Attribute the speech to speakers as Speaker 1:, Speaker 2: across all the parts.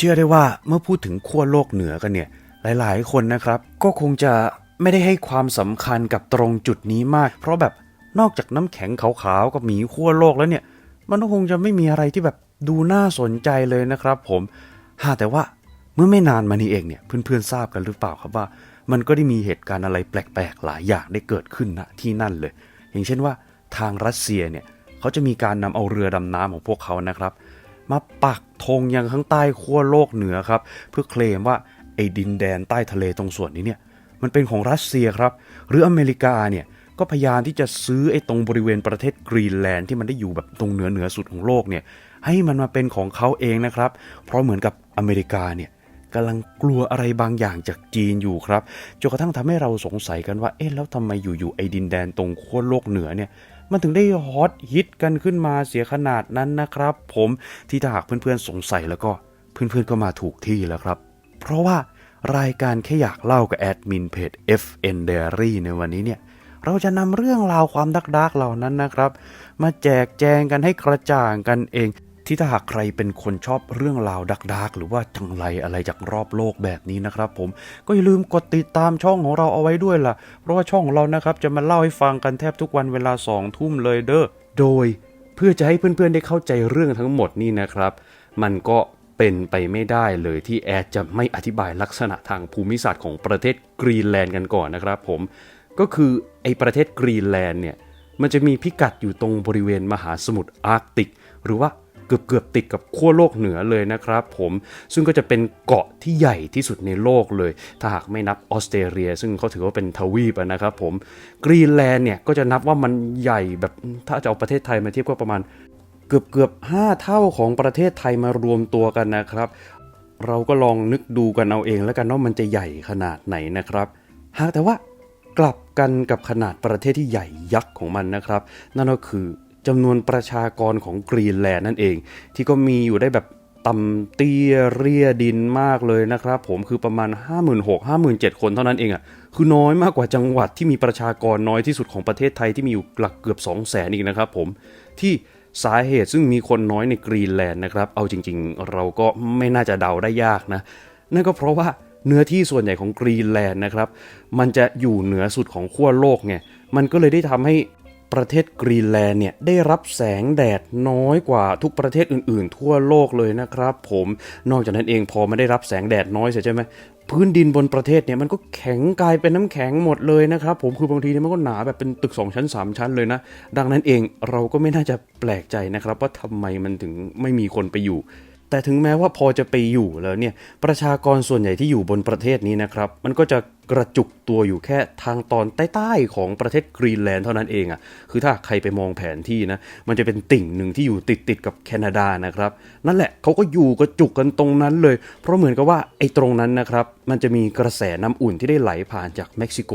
Speaker 1: เชื่อได้ว่าเมื่อพูดถึงขั้วโลกเหนือกันเนี่ยหลาย ๆ คนนะครับ ก็คงจะไม่ได้ให้ความสำคัญกับตรงจุดนี้มาก เพราะแบบนอกจากน้ำแข็งขาวๆกับหมีขั้วโลกแล้วเนี่ย มันก็คงจะไม่มีอะไรที่แบบดูน่าสนใจเลยนะครับ ผมหาแต่ว่าเมื่อไม่นานมานี้เองเนี่ยเพื่อนๆทราบกันหรือเปล่าครับว่า มันก็ได้มีเหตุการณ์อะไรแปลกๆหลายอย่างได้เกิดขึ้นณที่นั่นเลย อย่างเช่นว่าทางรัสเซียเนี่ยเขาจะมีการนำเอาเรือดำน้ำของพวกเขานะครับ มาปักธงยังข้างใต้ขั้วโลกเหนือครับ เพื่อเคลมว่าไอ้ดินแดนใต้ทะเลตรงส่วนนี้เนี่ยมันเป็นของรัสเซียครับ หรืออเมริกาเนี่ยก็พยายามที่จะซื้อไอ้ตรงบริเวณประเทศกรีนแลนด์ที่มันได้อยู่แบบตรงเหนือเหนือสุดของโลกเนี่ยให้มันมาเป็นของเขาเองนะครับ เพราะเหมือนกับอเมริกาเนี่ยกำลังกลัวอะไรบางอย่างจากจีนอยู่ครับจนกระทั่งทำให้เราสงสัยกันว่าเอ๊ะแล้วทำไมอยู่ๆไอ้ดินแดนตรงขั้วโลกเหนือเนี่ย มันถึงได้ฮอตฮิตกันขึ้นมาเสียขนาดนั้นนะครับ ผมที่ถ้าหากเพื่อนๆสงสัยแล้วก็เพื่อนๆก็มาถูกที่แล้วครับ เพราะว่ารายการแค่อยากเล่ากับแอดมินเพจ FN Diary ในวันนี้เนี่ยเราจะนำเรื่องราวความดักดักเหล่านั้นนะครับ มาแจกแจงกันให้กระจ่างกันเอง ที่ถ้าหากใครเป็นคนชอบเรื่องราวดักดักๆ หรือว่าจังไรอะไรจากรอบโลกแบบนี้นะครับผมก็อย่าลืมกดติดตามช่องของเราเอาไว้ด้วยล่ะ เพราะว่าช่องของเรานะครับจะมาเล่าให้ฟังกันแทบทุกวันเวลาสองทุ่มเลยเด้อโดยเพื่อจะให้เพื่อนๆได้เข้าใจเรื่องทั้งหมดนี่นะครับ มันก็เป็นไปไม่ได้เลยที่แอดจะไม่อธิบายลักษณะทางภูมิศาสตร์ของประเทศกรีนแลนด์กันก่อนนะครับผมก็คือไอประเทศกรีนแลนด์เนี่ยมันจะมีพิกัดอยู่ตรงบริเวณมหาสมุทรอาร์กติก หรือว่า เกือบเกือบติดกับขั้วโลกเหนือเลยนะครับผมซึ่งก็จะเป็นเกาะที่ใหญ่ที่สุดในโลกเลย ถ้าหากไม่นับออสเตรเลีย ซึ่งเขาถือว่าเป็นทวีปนะครับผมกรีนแลนด์เนี่ยก็จะนับว่ามันใหญ่แบบถ้าจะเอาประเทศไทยมาเทียบก็ประมาณเกือบเกือบห้าเท่าของประเทศไทยมารวมตัวกันนะครับ เราก็ลองนึกดูกันเอาเองแล้วกันว่ามันจะใหญ่ขนาดไหนนะครับ หากแต่ว่ากลับกันกับขนาดประเทศที่ใหญ่ยักษ์ของมันนะครับ นั่นก็คือ จำนวนประชากรของกรีนแลนด์นั่นเอง ที่ก็มีอยู่ได้แบบต่ำเตี้ยเรียดินมากเลยนะครับผมคือประมาณ 5 6 0 0 5 7 0 0 0คนเท่านั้นเองอะคือน้อยมากกว่าจังหวัดที่มีประชากรน้อยที่สุดของประเทศไทยที่มีอยู่หลักเกือบ 2 0 0แสนอีกนะครับผมที่สาเหตุซึ่งมีคนน้อยในกรีนแลนด์นะครับ เอาจริงๆ เราก็ไม่น่าจะเดาได้ยากนะ นั่นก็เพราะว่าเนื้อที่ส่วนใหญ่ของกรีนแลนด์นะครับ มันจะอยู่เหนือสุดของขั้วโลกไงมันก็เลยได้ทำให้ ประเทศกรีนแลนด์เนี่ยได้รับแสงแดดน้อยกว่าทุกประเทศอื่นๆ ทั่วโลกเลยนะครับ ผมนอกจากนั้นเองพอไมาได้รับแสงแดดน้อยเสียใช่ไหมพื้นดินบนประเทศเนี่ยมันก็แข็งกลายเป็นน้ำแข็งหมดเลยนะครับ ผมคือบางทีเนี่ยมันก็หนาแบบเป็นตึก 2 ชั้น 3 ชั้นเลยนะ ดังนั้นเองเราก็ไม่น่าจะแปลกใจนะครับ ว่าทำไมมันถึงไม่มีคนไปอยู่ แต่ถึงแม้ว่าพอจะไปอยู่แล้วเนี่ยประชากรส่วนใหญ่ที่อยู่บนประเทศนี้นะครับ มันก็จะกระจุกตัวอยู่แค่ทางตอนใต้ๆของประเทศกรีนแลนด์เท่านั้นเองอะ่ะคือถ้าใครไปมองแผนที่นะมันจะเป็นติ่งหนึ่งที่อยู่ติดติดๆกับแคนาดานะครับ นั่นแหละเขาก็อยู่กระจุกกันตรงนั้นเลย เพราะเหมือนกับว่าไอ้ตรงนั้นนะครับ มันจะมีกระแสน้ำอุ่นที่ได้ไหลผ่านจากเม็กซิโก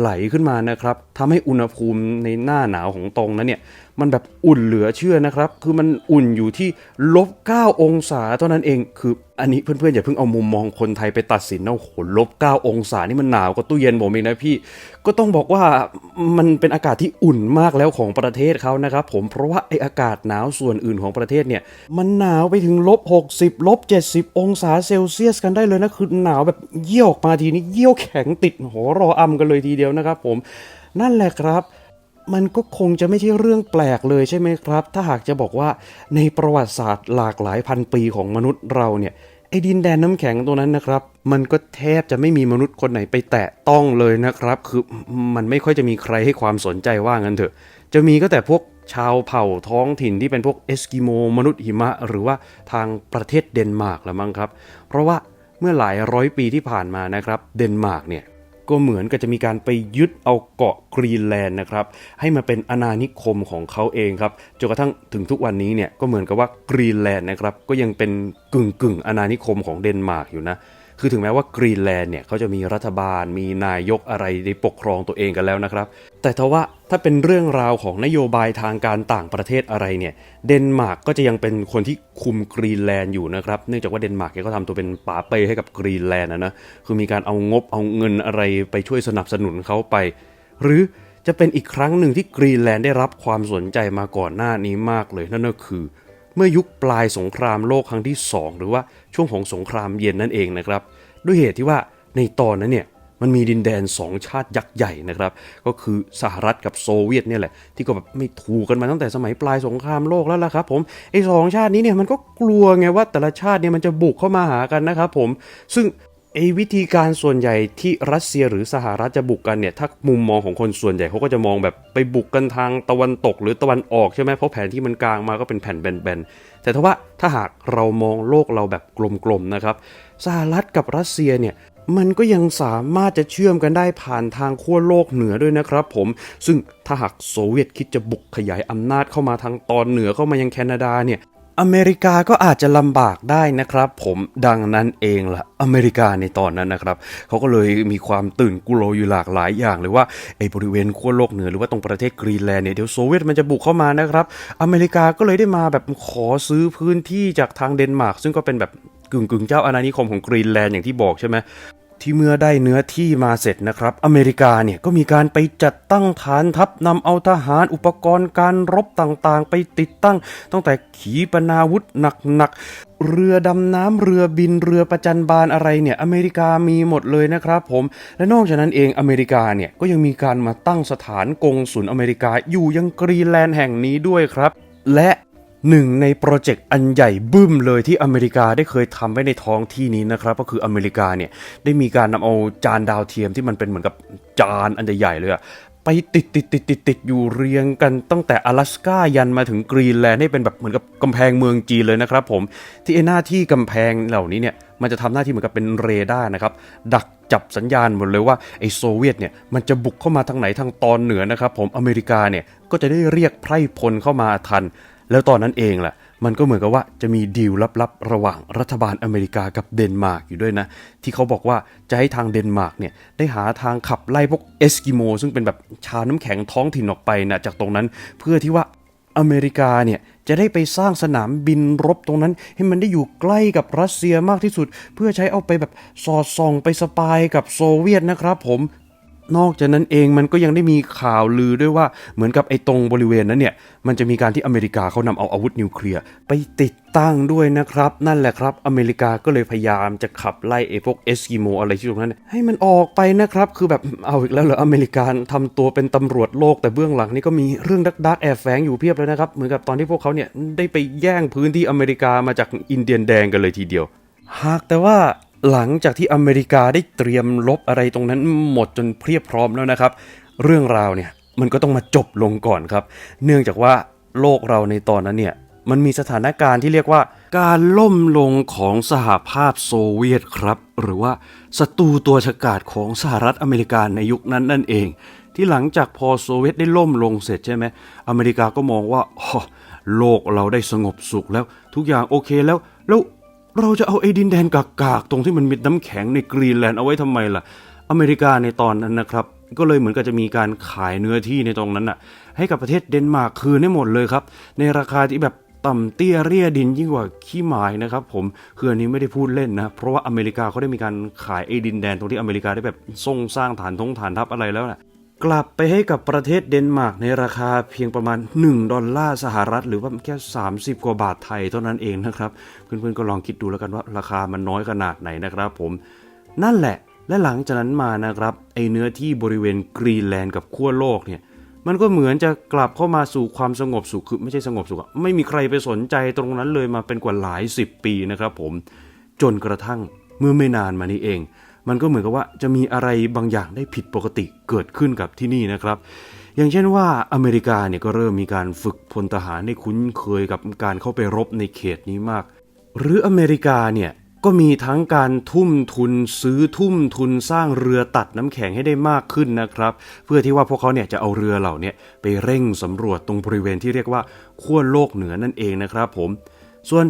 Speaker 1: ไหลขึ้นมานะครับทำให้อุณหภูมิในหน้าหนาวของตรงนั้นเนี่ย มันแบบอุ่นเหลือเชื่อนะครับ คือมันอุ่นอยู่ที่ลบ9องศาเท่านั้นเอง คืออันนี้เพื่อนๆอย่าเพิ่งเอามุมมองคนไทยไปตัดสินนะโอ้โหลบ9องศานี่มันหนาวกว่าตู้เย็นผมเองนะพี่ ก็ต้องบอกว่ามันเป็นอากาศที่อุ่นมากแล้วของประเทศเขานะครับ ผม เพราะว่าไออากาศหนาวส่วนอื่นของประเทศเนี่ย มันหนาวไปถึงลบ60ลบ70 องศาเซลเซียสกันได้เลยนะ คือหนาวแบบเยี่ยวออกมาทีนี้เยี่ยวแข็งติดโหรออำกันเลยทีเดียวนะครับ ผม นั่นแหละครับ มันก็คงจะไม่ใช่เรื่องแปลกเลยใช่ไหมครับ ถ้าหากจะบอกว่าในประวัติศาสตร์หลากหลายพันปีของมนุษย์เราเนี่ยไอ้ดินแดนน้ำแข็งตัวนั้นนะครับ มันก็แทบจะไม่มีมนุษย์คนไหนไปแตะต้องเลยนะครับ คือมันไม่ค่อยจะมีใครให้ความสนใจว่างั้นเถอะ จะมีก็แต่พวกชาวเผ่าท้องถิ่นที่เป็นพวกเอสกิโมมนุษย์หิมะ หรือว่าทางประเทศเดนมาร์กละมั้งครับ เพราะว่าเมื่อหลายร้อยปีที่ผ่านมานะครับ เดนมาร์กเนี่ย ก็เหมือนกับจะมีการไปยึดเอาเกาะกรีนแลนด์นะครับ ให้มาเป็นอาณานิคมของเขาเองครับจนกระทั่งถึงทุกวันนี้เนี่ยก็เหมือนกับว่ากรีนแลนด์นะครับก็ยังเป็นกึ่งกึ่งอาณานิคมของเดนมาร์กอยู่นะคือถึงแม้ว่ากรีนแลนด์เนี่ยเขาจะมีรัฐบาลมีนายกอะไรได้ปกครองตัวเองกันแล้วนะครับ แต่ทว่า ถ้าเป็นเรื่องราวของนโยบายทางการต่างประเทศอะไรเนี่ย เดนมาร์กก็จะยังเป็นคนที่คุมกรีนแลนด์อยู่นะครับ เนื่องจากว่าเดนมาร์กเนี่ยก็ทำตัวเป็นป๋าเปให้กับกรีนแลนด์นะนะ คือมีการเอางบเอาเงินอะไรไปช่วยสนับสนุนเขาไป หรือจะเป็นอีกครั้งหนึ่งที่กรีนแลนด์ได้รับความสนใจมาก่อนหน้านี้มากเลยนั่นก็คือ เมื่อยุคปลายสงครามโลกครั้งที่ 2 หรือว่าช่วงของสงครามเย็นนั่นเองนะครับ ด้วยเหตุที่ว่าในตอนนั้นเนี่ย มันมีดินแดน2ชาติยักษ์ใหญ่นะครับ ก็คือสหรัฐกับโซเวียตเนี่ยแหละ ที่ก็แบบไม่ถูกกันมาตั้งแต่สมัยปลายสงครามโลกแล้วล่ะครับผมไอ้สองชาตินี้เนี่ยมันก็กลัวไงว่าแต่ละชาติเนี่ยมันจะบุกเข้ามาหากันนะครับผมซึ่งไอ้วิธีการส่วนใหญ่ที่รัสเซียหรือสหรัฐจะบุกกันเนี่ยถ้ามุมมองของคนส่วนใหญ่เขาก็จะมองแบบไปบุกกันทางตะวันตกหรือตะวันออกใช่ไหมเพราะแผนที่มันกลางมาก็เป็นแผ่นแบนๆแต่ถ้าว่าถ้าหากเรามองโลกเราแบบกลมๆนะครับสหรัฐกับรัสเซียเนี่ย มันก็ยังสามารถจะเชื่อมกันได้ผ่านทางขั้วโลกเหนือด้วยนะครับผม ซึ่งถ้าหากโซเวียตคิดจะบุกขยายอำนาจเข้ามาทางตอนเหนือเข้ามายังแคนาดาเนี่ยอเมริกาก็อาจจะลำบากได้นะครับผมดังนั้นเองละอเมริกาในตอนนั้นนะครับเขาก็เลยมีความตื่นกลัวอยู่หลากหลายอย่างเลยว่าไอ้บริเวณขั้วโลกเหนือหรือว่าตรงประเทศกรีนแลนด์เนี่ยเดี๋ยวโซเวียตมันจะบุกเข้ามานะครับ อเมริกาก็เลยได้มาแบบขอซื้อพื้นที่จากทางเดนมาร์กซึ่งก็เป็นแบบ กึ่งกึ่งๆเจ้าอาณานิคมของกรีนแลนด์อย่างที่บอกใช่ไหมที่เมื่อได้เนื้อที่มาเสร็จนะครับ อเมริกาเนี่ยก็มีการไปจัดตั้งฐานทัพนำเอาทหารอุปกรณ์การรบต่างๆ ไปติดตั้ง ตั้งแต่ขีปนาวุธหนักๆ เรือดำน้ำเรือบินเรือประจันบานอะไรเนี่ย อเมริกามีหมดเลยนะครับผม และนอกจากนั้นเองอเมริกาเนี่ยก็ยังมีการมาตั้งสถานกงสุลอเมริกาอยู่ยังกรีนแลนด์แห่งนี้ด้วยครับ และ หนึ่งในโปรเจกต์อันใหญ่บึ้มเลยที่อเมริกาได้เคยทำไว้ในท้องที่นี้นะครับ ก็คืออเมริกาเนี่ยได้มีการนำเอาจานดาวเทียมที่มันเป็นเหมือนกับจานอันใหญ่ๆเลยอะไปติดติดติดติดติดอยู่เรียงกันตั้งแต่阿拉สกายันมาถึงกรีนแลนด์ให้เป็นแบบเหมือนกับกำแพงเมืองจีนเลยนะครับผมที่หน้าที่กำแพงเหล่านี้เนี่ยมันจะทำหน้าที่เหมือนกับเป็นเรดาร์นะครับ ดักจับสัญญาณหมดเลยว่าไอ้โซเวียตเนี่ยมันจะบุกเข้ามาทางไหนทางตอนเหนือนะครับผมอเมริกาเนี่ยก็จะได้เรียกไพร่พลเข้ามาทัน แล้วตอนนั้นเองแหละมันก็เหมือนกับว่าจะมีดีลลับๆ ระหว่างรัฐบาลอเมริกากับเดนมาร์กอยู่ด้วยนะ ที่เขาบอกว่าจะให้ทางเดนมาร์กเนี่ยได้หาทางขับไล่พวกเอสกิโมซึ่งเป็นแบบชาวน้ำแข็งท้องถิ่นออกไปนะจากตรงนั้นเพื่อที่ว่าอเมริกาเนี่ยจะได้ไปสร้างสนามบินรบตรงนั้น ให้มันได้อยู่ใกล้กับรัสเซียมากที่สุด เพื่อใช้เอาไปแบบสอดส่องไปสปายกับโซเวียตนะครับผม นอกจากนั้นเองมันก็ยังได้มีข่าวลือด้วยว่าเหมือนกับไอ้ตรงบริเวณนั้นเนี่ย มันจะมีการที่อเมริกาเขานำเอาอาวุธนิวเคลียร์ไปติดตั้งด้วยนะครับ นั่นแหละครับ อเมริกาก็เลยพยายามจะขับไล่ไอ้พวกเอสกิโมอะไรที่ตรงนั้น ให้มันออกไปนะครับ คือแบบเอาอีกแล้วเหรออเมริกันทำตัวเป็นตำรวจโลกแต่เบื้องหลังนี่ก็มีเรื่องดักๆแอบแฝงอยู่เพียบเลยนะครับ เหมือนกับตอนที่พวกเขาเนี่ยได้ไปแย่งพื้นที่อเมริกามาจากอินเดียนแดงกันเลยทีเดียว หากแต่ว่า หลังจากที่อเมริกาได้เตรียมลบอะไรตรงนั้นหมดจนเพียบพร้อมแล้วนะครับ เรื่องราวเนี่ยมันก็ต้องมาจบลงก่อนครับ เนื่องจากว่าโลกเราในตอนนั้นเนี่ยมันมีสถานการณ์ที่เรียกว่าการล่มลงของสหภาพโซเวียตครับ หรือว่าศัตรูตัวฉกาจของสหรัฐอเมริกาในยุคนั้นนั่นเอง ที่หลังจากพอโซเวียตได้ล่มลงเสร็จใช่ไหมอเมริกาก็มองว่าอ๋อโลกเราได้สงบสุขแล้วทุกอย่างโอเคแล้วแล้ว เราจะเอาไอ้ดินแดนกากๆ ตรงที่มันมีน้ำแข็งในกรีนแลนด์เอาไว้ทำไมล่ะ อเมริกาในตอนนั้นนะครับ ก็เลยเหมือนกับจะมีการขายเนื้อที่ในตรงนั้นน่ะ ให้กับประเทศเดนมาร์กคืนให้หมดเลยครับ ในราคาที่แบบต่ำเตี้ยเรียดินยิ่งกว่าขี้หมายนะครับผมคืออันนี้ไม่ได้พูดเล่นนะ เพราะว่าอเมริกาเขาได้มีการขายไอ้ดินแดนตรงที่อเมริกาได้แบบทรงสร้างฐานทงฐานทัพอะไรแล้วน่ะ กลับไปให้กับประเทศเดนมาร์กในราคาเพียงประมาณ 1 ดอลลาร์สหรัฐ หรือว่าแค่ 30 กว่าบาทไทยเท่านั้นเองนะครับ เพื่อนๆก็ลองคิดดูแล้วกันว่าราคามันน้อยขนาดไหนนะครับผมนั่นแหละและหลังจากนั้นมานะครับไอเนื้อที่บริเวณกรีนแลนด์กับขั้วโลกเนี่ยมันก็เหมือนจะกลับเข้ามาสู่ความสงบสุขคือไม่ใช่สงบสุขไม่มีใครไปสนใจตรงนั้นเลยมาเป็นกว่าหลายสิบปีนะครับผมจนกระทั่งเมื่อไม่นานมานี้เอง มันก็เหมือนกับว่าจะมีอะไรบางอย่างได้ผิดปกติเกิดขึ้นกับที่นี่นะครับ อย่างเช่นว่าอเมริกาเนี่ยก็เริ่มมีการฝึกพลทหารให้คุ้นเคยกับการเข้าไปรบในเขตนี้มาก หรืออเมริกาเนี่ยก็มีทั้งการทุ่มทุนซื้อทุ่มทุนสร้างเรือตัดน้ำแข็งให้ได้มากขึ้นนะครับ เพื่อที่ว่าพวกเขาเนี่ยจะเอาเรือเหล่านี้ไปเร่งสำรวจตรงบริเวณที่เรียกว่าขั้วโลกเหนือนั่นเองนะครับผม ส่วน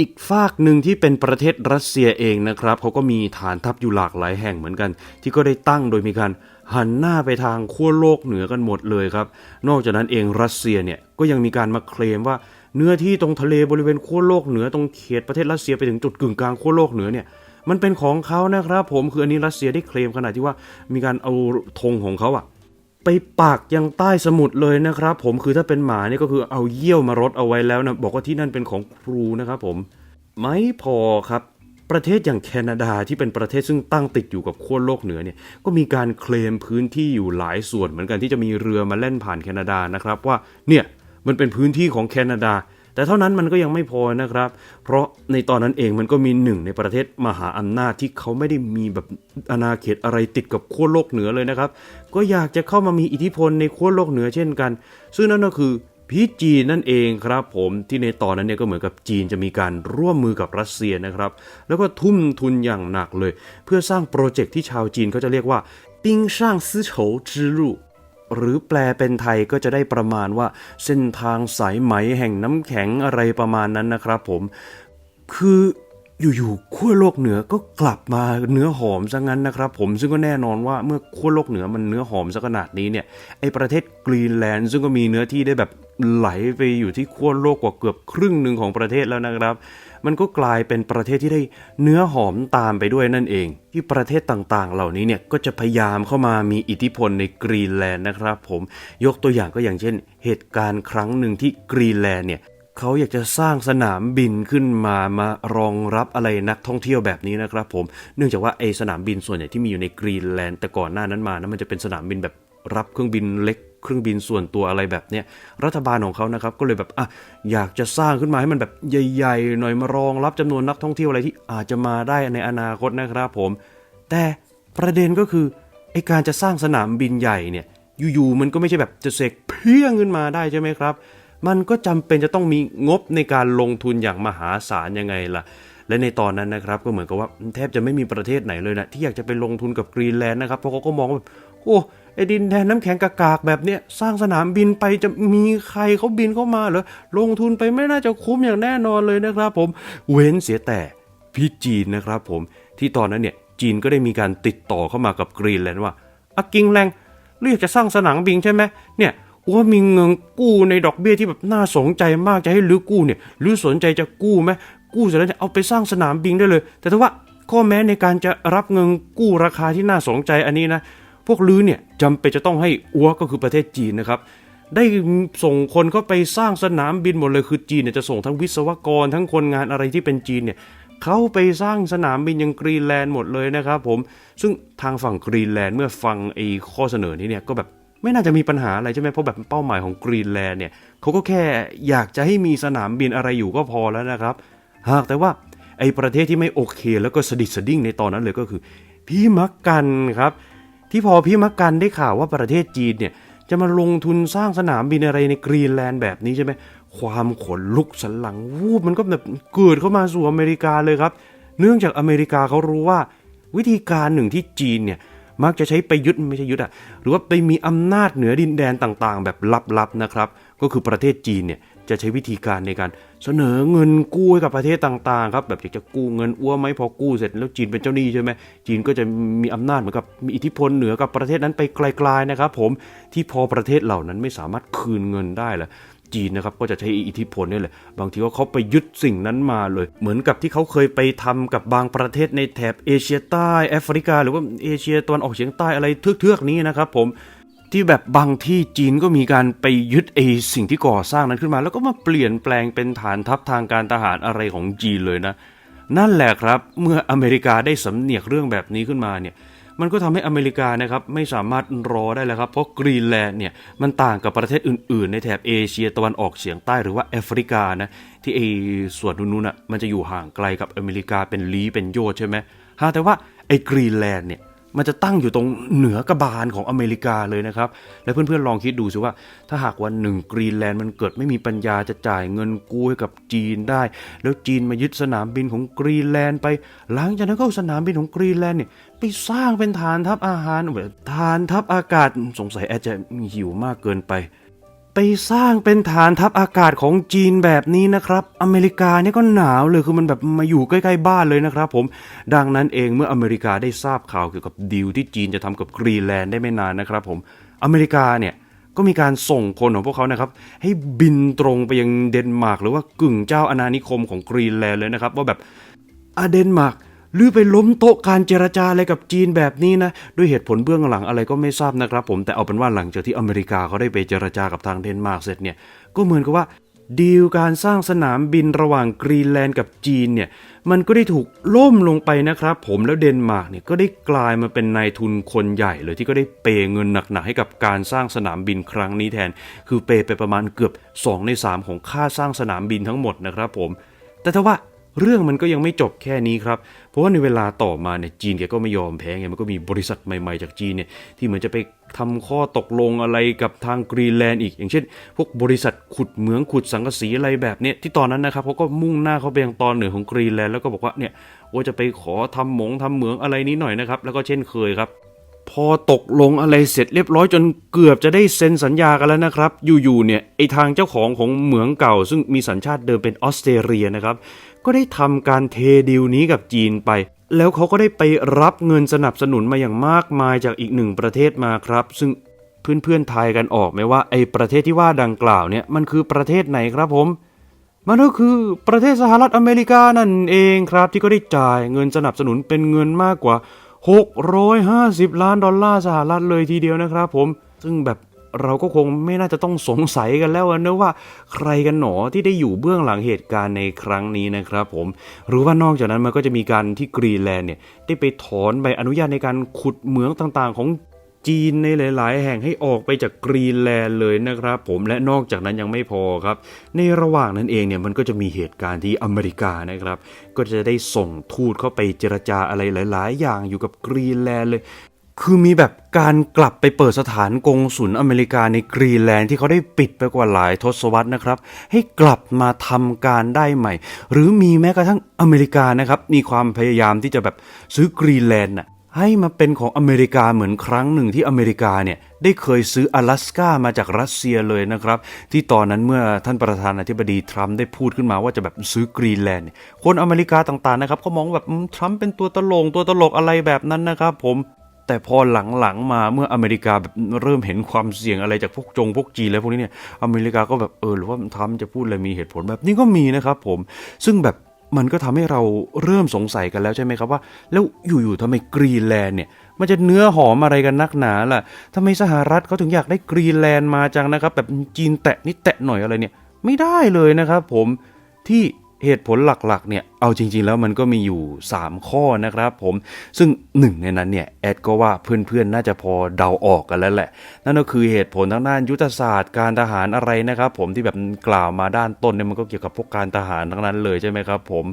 Speaker 1: อีกฝากหนึ่งที่เป็นประเทศรัสเซียเองนะครับเขาก็มีฐานทัพอยู่หลากหลายแห่งเหมือนกัน ที่ก็ได้ตั้งโดยมีการหันหน้าไปทางขั้วโลกเหนือกันหมดเลยครับ นอกจากนั้นเองรัสเซียเนี่ยก็ยังมีการมาเคลมว่า เนื้อที่ตรงทะเลบริเวณขั้วโลกเหนือตรงเขตประเทศรัสเซียไปถึงจุดกึ่งกลางขั้วโลกเหนือเนี่ยมันเป็นของเขานะครับ ผมคืออันนี้รัสเซียได้เคลมขนาดที่ว่ามีการเอาธงของเขาอะ ไปปักยังใต้สมุดเลยนะครับ ผมคือถ้าเป็นหมาเนี่ยก็คือเอาเยี่ยวมารดเอาไว้แล้วนะบอกว่าที่นั่นเป็นของครูนะครับผมไม่พอครับประเทศอย่างแคนาดาที่เป็นประเทศซึ่งตั้งติดอยู่กับขั้วโลกเหนือเนี่ยก็มีการเคลมพื้นที่อยู่หลายส่วนเหมือนกันที่จะมีเรือมาเล่นผ่านแคนาดานะครับว่าเนี่ยมันเป็นพื้นที่ของแคนาดา แต่เท่านั้นมันก็ยังไม่พอนะครับ เพราะในตอนนั้นเองมันก็มีหนึ่งในประเทศมหาอำนาจที่เขาไม่ได้มีแบบอาณาเขตอะไรติดกับขั้วโลกเหนือเลยนะครับ ก็อยากจะเข้ามามีอิทธิพลในขั้วโลกเหนือเช่นกัน ซึ่งนั่นก็คือพีจีนนั่นเองครับผมที่ในตอนนั้นเนี่ยก็เหมือนกับจีนจะมีการร่วมมือกับรัสเซียนะครับ แล้วก็ทุ่มทุนอย่างหนักเลย เพื่อสร้างโปรเจกต์ที่ชาวจีนเขาจะเรียกว่าปิ้งช่างซื้อโฉจื้อรู่ หรือแปลเป็นไทยก็จะได้ประมาณว่าเส้นทางสายไหมแห่งน้ำแข็งอะไรประมาณนั้นนะครับผม คืออยู่ๆขั้วโลกเหนือก็กลับมาเนื้อหอมซะงั้นนะครับ ผมซึ่งก็แน่นอนว่าเมื่อขั้วโลกเหนือมันเนื้อหอมซะขนาดนี้เนี่ยไอประเทศกรีนแลนด์ซึ่งก็มีเนื้อที่ได้แบบ ไหลไปอยู่ที่ขั้วโลกกว่าเกือบครึ่งหนึ่งของประเทศแล้วนะครับ มันก็กลายเป็นประเทศที่ได้เนื้อหอมตามไปด้วยนั่นเอง ที่ประเทศต่างๆ เหล่านี้เนี่ยก็จะพยายามเข้ามามีอิทธิพลในกรีนแลนด์นะครับ ผมยกตัวอย่างก็อย่างเช่น เหตุการณ์ครั้งหนึ่งที่กรีนแลนด์เนี่ยเขาอยากจะสร้างสนามบินขึ้นมามารองรับอะไรนักท่องเที่ยวแบบนี้นะครับ ผม เนื่องจากว่าไอสนามบินส่วนใหญ่ที่มีอยู่ในกรีนแลนด์แต่ก่อนหน้านั้นมานะมันจะเป็นสนามบินแบบรับเครื่องบินเล็ก เครื่องบินส่วนตัวอะไรแบบเนี้ยรัฐบาลของเขานะครับก็เลยแบบอะอยากจะสร้างขึ้นมาให้มันแบบใหญ่ๆหน่อยมารองรับจำนวนนักท่องเที่ยวอะไรที่อาจจะมาได้ในอนาคตนะครับผม แต่ประเด็นก็คือไอการจะสร้างสนามบินใหญ่เนี่ยอยู่ๆมันก็ไม่ใช่แบบจะเสกเพี้ยงขึ้นมาได้ใช่ไหมครับ มันก็จำเป็นจะต้องมีงบในการลงทุนอย่างมหาศาลยังไงล่ะและในตอนนั้นนะครับก็เหมือนกับว่าแทบจะไม่มีประเทศไหนเลยนะที่อยากจะไปลงทุนกับกรีนแลนด์นะครับเพราะเขาก็มองว่าโอ้ ไอ้ดินแดนน้ำแข็งกากๆแบบเนี้ยสร้างสนามบินไปจะมีใครเขาบินเข้ามาเหรอลงทุนไปไม่น่าจะคุ้มอย่างแน่นอนเลยนะครับผม เว้นเสียแต่พี่จีนนะครับผมที่ตอนนั้นเนี่ยจีนก็ได้มีการติดต่อเข้ามากับกรีนแลนด์ว่าอะกิงแรงเรียกจะสร้างสนามบินใช่ไหมเนี่ยว่ามีเงินกู้ในดอกเบี้ยที่แบบน่าสนใจมากจะให้ลื้อกู้เนี่ยลื้อสนใจจะกู้ไหมกู้เสร็จแล้วเนี่ยเอาไปสร้างสนามบินได้เลย แต่ถ้าว่าข้อแม้ในการจะรับเงินกู้ราคาที่น่าสนใจอันนี้นะ วกลื้อเนี่ยจำเป็นจะต้องให้อัวก็คือประเทศจีนนะครับ ได้ส่งคนเข้าไปสร้างสนามบินหมดเลยคือจีนเนี่ยจะส่งทั้งวิศวกรทั้งคนงานอะไรที่เป็นจีนเนี่ยเขาไปสร้างสนามบินยังกรีนแลนด์หมดเลยนะครับผมซึ่งทางฝั่งกรีนแลนด์เมื่อฟังไอ้ข้อเสนอนี้เนี่ยก็แบบไม่น่าจะมีปัญหาอะไรใช่ไหมเพราะแบบเป้าหมายของกรีนแลนด์เนี่ยเขาก็แค่อยากจะให้มีสนามบินอะไรอยู่ก็พอแล้วนะครับ หากแต่ว่าไอ้ประเทศที่ไม่โอเค แล้วก็สะดิดสะดิ้งในตอนนั้นเลยก็คือ พี่มักกันครับ ที่พอพี่มักกันได้ข่าวว่าประเทศจีนเนี่ยจะมาลงทุนสร้างสนามบินอะไรในกรีนแลนด์แบบนี้ใช่ไหมความขนลุกสันหลังวูบมันก็แบบเกิดเข้ามาสู่อเมริกาเลยครับ เนื่องจากอเมริกาเขารู้ว่า วิธีการหนึ่งที่จีนเนี่ยมักจะใช้ไปยึดไม่ใช่ยึดอะหรือว่าไปมีอำนาจเหนือดินแดนต่างๆ แบบลับๆนะครับ ก็คือประเทศจีนเนี่ย จะใช้วิธีการในการเสนอเงินกู้ให้กับประเทศต่างๆครับแบบอยากจะกู้เงินอ้วไหมพอกู้เสร็จแล้วจีนเป็นเจ้าหนี้ใช่ไหมจีนก็จะมีอำนาจเหมือนกับมีอิทธิพลเหนือกับประเทศนั้นไปไกลๆนะครับผมที่พอประเทศเหล่านั้นไม่สามารถคืนเงินได้ละจีนนะครับก็จะใช้อิทธิพลนี่แหละบางทีก็เขาไปยึดสิ่งนั้นมาเลย เหมือนกับที่เขาเคยไปทำกับบางประเทศในแถบเอเชียใต้แอฟริกา หรือว่าเอเชียตะวันออกเฉียงใต้อะไรเทือกๆนี้นะครับผม ที่แบบบางที่จีนก็มีการไปยึดไอสิ่งที่ก่อสร้างนั้นขึ้นมา แล้วก็มาเปลี่ยนแปลงเป็นฐานทัพทางการทหารอะไรของจีนเลยนะ นั่นแหละครับเมื่ออเมริกาได้สำเนียกเรื่องแบบนี้ขึ้นมาเนี่ยมันก็ทำให้อเมริกานะครับไม่สามารถรอได้แล้วครับ เพราะกรีนแลนด์เนี่ยมันต่างกับประเทศอื่นๆ ในแถบเอเชียตะวันออกเฉียงใต้หรือว่าแอฟริกานะที่ไอส่วนนู้นๆน่ะมันจะอยู่ห่างไกลกับอเมริกาเป็นลี้เป็นโยชใช่ไหมฮะแต่ว่าไอกรีนแลนด์เนี่ย มันจะตั้งอยู่ตรงเหนือกระบาลของอเมริกาเลยนะครับ และเพื่อนๆลองคิดดูสิว่า ถ้าหากวันหนึ่งกรีนแลนด์มันเกิดไม่มีปัญญาจะจ่ายเงินกู้ให้กับจีนได้ แล้วจีนมายึดสนามบินของกรีนแลนด์ไป หลังจากนั้นก็สนามบินของกรีนแลนด์เนี่ยไปสร้างเป็นฐานทัพอาหารแบบฐานทัพอากาศสงสัยอาจจะหิวมากเกินไป ไปสร้างเป็นฐานทัพอากาศของจีนแบบนี้นะครับ อเมริกาเนี่ยก็หนาวเลยคือมันแบบมาอยู่ใกล้ๆบ้านเลยนะครับผม ดังนั้นเองเมื่ออเมริกาได้ทราบข่าวเกี่ยวกับดีลที่จีนจะทำกับกรีนแลนด์ได้ไม่นานนะครับผม อเมริกาเนี่ยก็มีการส่งคนของพวกเขานะครับ ให้บินตรงไปยังเดนมาร์กหรือว่ากึ่งเจ้าอาณานิคมของกรีนแลนด์เลยนะครับ ว่าแบบอาเดนมาร์ก หรือไปล้มโต๊ะการเจรจาอะไรกับจีนแบบนี้นะ ด้วยเหตุผลเบื้องหลังอะไรก็ไม่ทราบนะครับ ผมแต่เอาเป็นว่าหลังจากที่อเมริกาเขาได้ไปเจรจากับทางเดนมาร์กเสร็จเนี่ยก็เหมือนกับว่าดีลการสร้างสนามบินระหว่างกรีนแลนด์กับจีนเนี่ยมันก็ได้ถูกล่มลงไปนะครับ ผมแล้วเดนมาร์กเนี่ยก็ได้กลายมาเป็นนายทุนคนใหญ่เลยที่ก็ได้เปย์เงินหนักๆให้กับการสร้างสนามบินครั้งนี้แทน คือเปย์ไปประมาณเกือบ 2 ใน 3 ของค่าสร้างสนามบินทั้งหมดนะครับผม แต่ถ้าว่า เรื่องมันก็ยังไม่จบแค่นี้ครับ เพราะว่าในเวลาต่อมาเนี่ยจีนแกก็ไม่ยอมแพ้ไง มันก็มีบริษัทใหม่ๆจากจีนเนี่ยที่เหมือนจะไปทำข้อตกลงอะไรกับทางกรีนแลนด์อีก อย่างเช่น พวกบริษัทขุดเหมืองขุดสังกะสีอะไรแบบเนี้ยที่ตอนนั้นนะครับเขาก็มุ่งหน้าเข้าไปยังตอนเหนือของกรีนแลนด์แล้วก็บอกว่าเนี่ยว่าจะไปขอทำหมงทำเหมืองอะไรนี้หน่อยนะครับ แล้วก็เช่นเคยครับพอตกลงอะไรเสร็จเรียบร้อยจนเกือบจะได้เซ็นสัญญากันแล้วนะครับ อยู่ๆเนี่ยไอทางเจ้าของของเหมืองเก่า ซึ่งมีสัญชาติเดิมเป็นออสเตรเลียนะครับ ก็ได้ทำการเทดีลนี้กับจีนไป แล้วเขาก็ได้ไปรับเงินสนับสนุนมาอย่างมากมายจากอีกหนึ่งประเทศมาครับ ซึ่งเพื่อนๆทายกันออกไหมว่าไอ้ประเทศที่ว่าดังกล่าวเนี่ยมันคือประเทศไหนครับผม มันก็คือประเทศสหรัฐอเมริกานั่นเองครับ ที่ก็ได้จ่ายเงินสนับสนุนเป็นเงินมากกว่า 650 ล้านดอลลาร์สหรัฐเลยทีเดียวนะครับผม ซึ่งแบบ เราก็คงไม่น่าจะต้องสงสัยกันแล้วนะว่าใครกันหนอที่ได้อยู่เบื้องหลังเหตุการณ์ในครั้งนี้นะครับผมหรือว่านอกจากนั้นมันก็จะมีการที่กรีนแลนด์เนี่ยได้ไปถอนใบอนุญาตในการขุดเหมืองต่างๆ ของจีนในหลาย ๆ แห่งให้ออกไปจากกรีนแลนด์เลยนะครับ ผมและนอกจากนั้นยังไม่พอครับ ในระหว่างนั้นเองเนี่ยมันก็จะมีเหตุการณ์ที่อเมริกานะครับ ก็จะได้ส่งทูตเข้าไปเจรจาอะไรหลาย ๆ อย่างอยู่กับกรีนแลนด์เลย คือมีแบบการกลับไปเปิดสถานกงสุลอเมริกาในกรีนแลนด์ที่เขาได้ปิดไปกว่าหลายทศวรรษนะครับ ให้กลับมาทำการได้ใหม่ หรือมีแม้กระทั่งอเมริกานะครับ มีความพยายามที่จะแบบซื้อกรีนแลนด์น่ะให้มาเป็นของอเมริกาเหมือนครั้งหนึ่งที่อเมริกาเนี่ยได้เคยซื้อ阿拉สกามาจากรัสเซียเลยนะครับ ที่ตอนนั้นเมื่อท่านประธานาธิบดีทรัมป์ได้พูดขึ้นมาว่าจะแบบซื้อกรีนแลนด์คนอเมริกาต่างๆนะครับเขามองแบบทรัมป์เป็นตัวตลกตัวตลกอะไรแบบนั้นนะครับผม แต่พอหลังๆมาเมื่ออเมริกาแบบเริ่มเห็นความเสี่ยงอะไรจากพวกจงพวกจีนแล้วพวกนี้เนี่ยอเมริกาก็แบบเออหรือว่าทรัมป์จะพูดอะไรมีเหตุผลแบบนี้ก็มีนะครับผมซึ่งแบบมันก็ทำให้เราเริ่มสงสัยกันแล้วใช่ไหมครับว่า แล้วอยู่ๆทำไมกรีนแลนด์เนี่ยมันจะเนื้อหอมอะไรกันนักหนาล่ะทำไมสหรัฐเขาถึงอยากได้กรีนแลนด์มาจังนะครับ แบบจีนแตะนิดแตะหน่อยอะไรเนี่ย ไม่ได้เลยนะครับผมที่ เหตุผลหลักๆเนี่ยเอาจริง ๆ แล้วมันก็มีอยู่ 3 ข้อนะครับผมซึ่งหนึ่งในนั้นเนี่ยแอดก็ว่าเพื่อนๆ น่าจะพอเดาออกกันแล้วแหละ นั่นก็คือเหตุผลทางด้านยุทธศาสตร์การทหารอะไรนะครับผมที่แบบกล่าวมาด้านต้นเนี่ยมันก็เกี่ยวกับพวกการทหารทั้งนั้นเลยใช่ไหมครับผม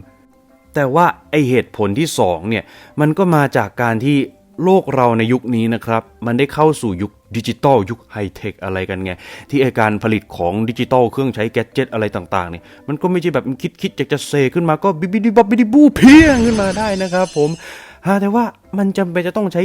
Speaker 1: แต่ว่าไอเหตุผลที่สองเนี่ยมันก็มาจากการที่โลกเราในยุคนี้นะครับ มันได้เข้าสู่ยุค ดิจิตอลยุคไฮเทคอะไรกันไง ที่ไอการผลิตของดิจิตอลเครื่องใช้แกดเจิตอะไรต่างๆเนี่ยมันก็ไม่ใช่แบบคิดคิดอยากจะเซขึ้นมาก็บิบิดิบับบิดิบูเพียงขึ้นมาได้นะครับผม ฮะแต่ว่ามันจำเป็นจะต้องใช้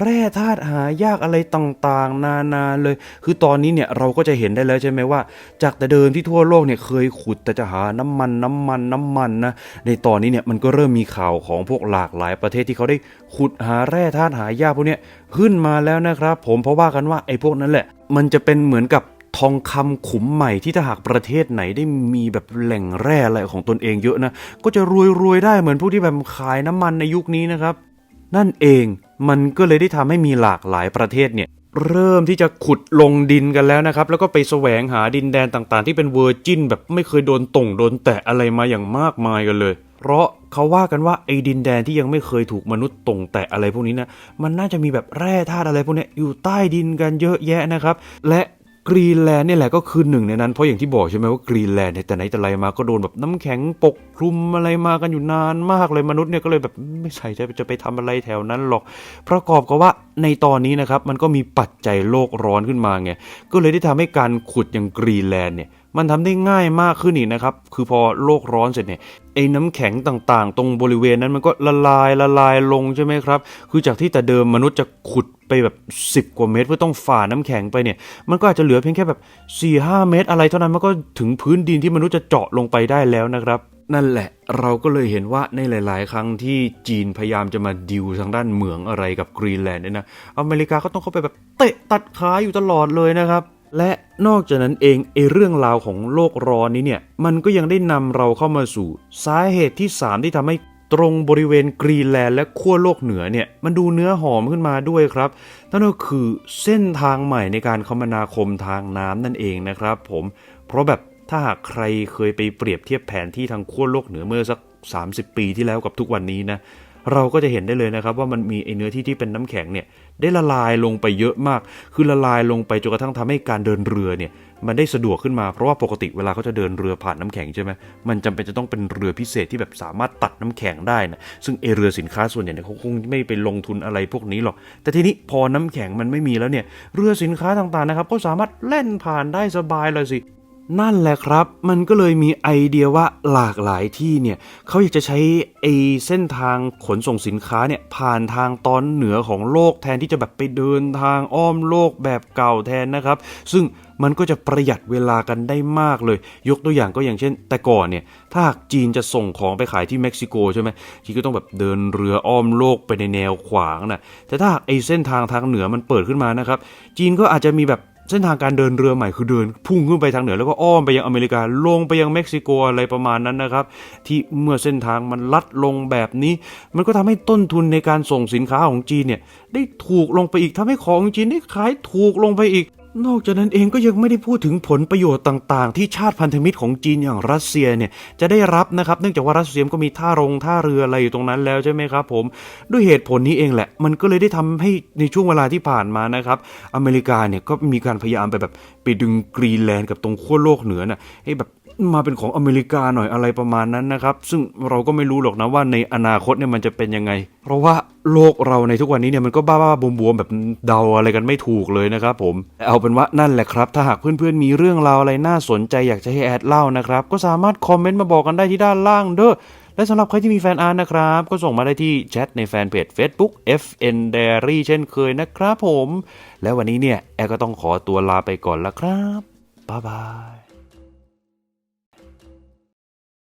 Speaker 1: แร่ธาตุหายากอะไรต่างๆ นานาเลย คือตอนนี้เนี่ยเราก็จะเห็นได้แล้วใช่ไหมว่า จากแต่เดิมที่ทั่วโลกเนี่ยเคยขุดแต่จะหาน้ำมันน้ำมันน้ำมันนะ ในตอนนี้เนี่ยมันก็เริ่มมีข่าวของพวกหลากหลายประเทศที่เขาได้ขุดหาแร่ธาตุหายากพวกเนี้ยขึ้นมาแล้วนะครับ ผมเพราะว่ากันว่าไอ้พวกนั้นแหละ มันจะเป็นเหมือนกับ ทองคำขุมใหม่ที่ถ้าหากประเทศไหนได้มีแบบแหล่งแร่อะไรของตนเองเยอะนะ ก็จะรวยรวยๆได้เหมือนพวกที่แบบขายน้ำมันในยุคนี้นะครับ นั่นเองมันก็เลยได้ทำให้มีหลากหลายประเทศเนี่ยเริ่มที่จะขุดลงดินกันแล้วนะครับ แล้วก็ไปแสวงหาดินแดนต่างๆ ที่เป็นเวอร์จินแบบไม่เคยโดนต่งโดนแตะอะไรมาอย่างมากมายกันเลย เพราะเขาว่ากันว่าไอ้ดินแดนที่ยังไม่เคยถูกมนุษย์ต่งแตะอะไรพวกนี้นะมันน่าจะมีแบบแร่ธาตุอะไรพวกนี้อยู่ใต้ดินกันเยอะแยะนะครับ และ กรีนแลนด์นี่แหละก็คือหนึ่งในนั้น เพราะอย่างที่บอกใช่ไหมว่ากรีนแลนด์เนี่ยแต่ไหนแต่ไรมาก็โดนแบบน้ำแข็งปกคลุมอะไรมากันอยู่นานมากเลยมนุษย์เนี่ยก็เลยแบบไม่ใช่จะจะไปทำอะไรแถวนั้นหรอก ประกอบกับว่าในตอนนี้นะครับมันก็มีปัจจัยโลกร้อนขึ้นมาไงก็เลยได้ทำให้การขุดอย่างกรีนแลนด์เนี่ย มันทำได้ง่ายมากขึ้นอีกนะครับ คือพอโลกร้อนเสร็จเนี่ยไอ้น้ำแข็งต่างๆ ตรงบริเวณนั้นมันก็ละลายละลายลงใช่ไหมครับ คือจากที่แต่เดิมมนุษย์จะขุดไปแบบ 10 กว่าเมตร เพื่อต้องฝ่าน้ำแข็งไปเนี่ย มันก็อาจจะเหลือเพียงแค่แบบ4-5เมตร อะไรเท่านั้นมันก็ถึงพื้นดินที่มนุษย์จะเจาะลงไปได้แล้วนะครับนั่นแหละเราก็เลยเห็นว่าในหลาย ๆ ครั้งที่จีนพยายามจะมาดิวทางด้านเหมืองอะไรกับกรีนแลนด์เนี่ยนะอเมริกาก็ต้องเข้าไปแบบเตะตัดขาอยู่ตลอดเลยนะครับ และนอกจากนั้นเองไอเรื่องราวของโลกร้อนนี้เนี่ยมันก็ยังได้นำเราเข้ามาสู่ สาเหตุที่ 3 ที่ทำให้ตรงบริเวณกรีนแลนด์และขั้วโลกเหนือเนี่ยมันดูเนื้อหอมขึ้นมาด้วยครับนั่นก็คือเส้นทางใหม่ในการคมนาคมทางน้ำนั่นเองนะครับผมเพราะแบบถ้าหากใครเคยไปเปรียบเทียบแผนที่ทางขั้วโลกเหนือเมื่อสัก 30 ปีที่แล้วกับทุกวันนี้นะเราก็จะเห็นได้เลยนะครับว่ามันมีไอเนื้อที่ที่เป็นน้ำแข็งเนี่ย ได้ละลายลงไปเยอะมาก คือละลายลงไปจนกระทั่งทำให้การเดินเรือเนี่ยมันได้สะดวกขึ้นมาเพราะว่าปกติเวลาเขาจะเดินเรือผ่านน้ำแข็งใช่ไหมมันจำเป็นจะต้องเป็นเรือพิเศษที่แบบสามารถตัดน้ำแข็งได้นะซึ่งเอเรือสินค้าส่วนใหญ่เนี่ยเขาคงไม่ไปลงทุนอะไรพวกนี้หรอกแต่ทีนี้พอน้ำแข็งมันไม่มีแล้วเนี่ยเรือสินค้าต่างๆนะครับก็สามารถแล่นผ่านได้สบายเลยสิ นั่นแหละครับ มันก็เลยมีไอเดียว่าหลากหลายที่เนี่ยเขาอยากจะใช้ไอเส้นทางขนส่งสินค้าเนี่ยผ่านทางตอนเหนือของโลกแทนที่จะแบบไปเดินทางอ้อมโลกแบบเก่าแทนนะครับ ซึ่งมันก็จะประหยัดเวลากันได้มากเลย ยกตัวอย่างก็อย่างเช่น แต่ก่อนเนี่ยถ้าหากจีนจะส่งของไปขายที่เม็กซิโกใช่ไหมจีนก็ต้องแบบเดินเรืออ้อมโลกไปในแนวขวางนะแต่ถ้าหากไอเส้นทางทางเหนือมันเปิดขึ้นมานะครับ จีนก็อาจจะมีแบบ เส้นทางการเดินเรือใหม่คือเดิน พุ่งขึ้นไปทางเหนือแล้วก็อ้อมไปยังอเมริกาลงไปยังเม็กซิโกอะไรประมาณนั้นนะครับ ที่เมื่อเส้นทางมันลัดลงแบบนี้ มันก็ทำให้ต้นทุนในการส่งสินค้าของจีนเนี่ยได้ถูกลงไปอีกทำให้ของจีนได้ขายถูกลงไปอีก นอกจากนั้นเองก็ยังไม่ได้พูดถึงผลประโยชน์ต่าง ๆ ที่ชาติพันธมิตรของจีนอย่างรัสเซียเนี่ยจะได้รับนะครับ เนื่องจากว่ารัสเซียก็มีท่ารงท่าเรืออะไรอยู่ตรงนั้นแล้วใช่ไหมครับผม ด้วยเหตุผลนี้เองแหละ มันก็เลยได้ทำให้ในช่วงเวลาที่ผ่านมานะครับ อเมริกาเนี่ยก็มีการพยายามไปแบบไปดึงกรีนแลนด์กับตรงขั้วโลกเหนือน่ะให้แบบมาเป็นของอเมริกาหน่อยอะไรประมาณนั้นนะครับ ซึ่งเราก็ไม่รู้หรอกนะว่าในอนาคตเนี่ยมันจะเป็นยังไง เพราะว่าโลกเราในทุกวันนี้เนี่ยมันก็บ้าๆบวมๆแบบเดาอะไรกันไม่ถูกเลยนะครับผมเอาเป็นว่านั่นแหละครับ ถ้าหากเพื่อนๆมีเรื่องราวอะไรน่าสนใจอยากจะให้แอดเล่านะครับ ก็สามารถคอมเมนต์มาบอกกันได้ที่ด้านล่างเด้อและสำหรับใครที่มีแฟนอาร์ตนะครับ ก็ส่งมาได้ที่แชทในแฟนเพจ Facebook FN Diary เช่นเคยนะครับผม แล้ววันนี้เนี่ย แอร์ก็ต้องขอตัวลาไปก่อนละครับ บ๊ายบาย